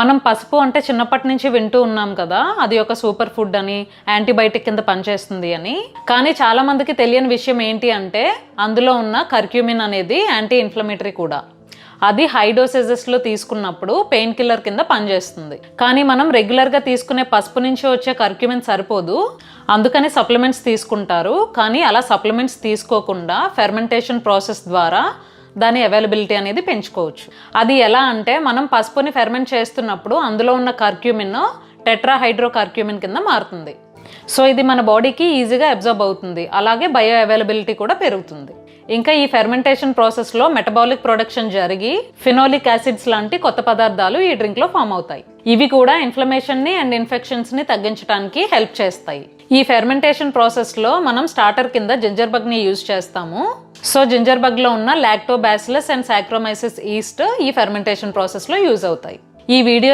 మనం పసుపు అంటే చిన్నప్పటి నుంచి వింటూ ఉన్నాం కదా అది ఒక సూపర్ ఫుడ్ అని యాంటీబయాటిక్ కింద పనిచేస్తుంది అని. కానీ చాలా మందికి తెలియని విషయం ఏంటి అంటే అందులో ఉన్న కర్క్యూమిన్ అనేది యాంటీ ఇన్ఫ్లమేటరీ కూడా. అది హై డోసేజెస్లో తీసుకున్నప్పుడు పెయిన్ కిల్లర్ కింద పనిచేస్తుంది. కానీ మనం రెగ్యులర్గా తీసుకునే పసుపు నుంచి వచ్చే కర్క్యూమిన్ సరిపోదు. అందుకని సప్లిమెంట్స్ తీసుకుంటారు. కానీ అలా సప్లిమెంట్స్ తీసుకోకుండా ఫెర్మెంటేషన్ ప్రాసెస్ ద్వారా దాని అవైలబిలిటీ అనేది పెంచుకోవచ్చు. అది ఎలా అంటే మనం పసుపుని ఫెర్మెంట్ చేస్తున్నప్పుడు అందులో ఉన్న కర్క్యూమిన్ టెట్రాహైడ్రో కర్క్యూమిన్ కింద మారుతుంది. సో ఇది మన బాడీకి ఈజీగా అబ్జర్బ్ అవుతుంది. అలాగే బయో అవైలబిలిటీ కూడా పెరుగుతుంది. ఇంకా ఈ ఫెర్మెంటేషన్ ప్రాసెస్లో మెటబాలిక్ ప్రొడక్షన్ జరిగి ఫినోలిక్ యాసిడ్స్ లాంటి కొత్త పదార్థాలు ఈ డ్రింక్లో ఫామ్ అవుతాయి. ఇవి కూడా ఇన్ఫ్లమేషన్ని అండ్ ఇన్ఫెక్షన్స్ని తగ్గించడానికి హెల్ప్ చేస్తాయి. ఈ ఫెర్మెంటేషన్ ప్రాసెస్లో మనం స్టార్టర్ కింద జింజర్ బగ్ని యూజ్ చేస్తాము. సో జింజర్ బగ్లో ఉన్న లాక్టోబాసిలస్ అండ్ సాక్రోమైసిస్ ఈస్ట్ ఈ ఫెర్మెంటేషన్ ప్రాసెస్లో యూజ్ అవుతాయి. ఈ వీడియో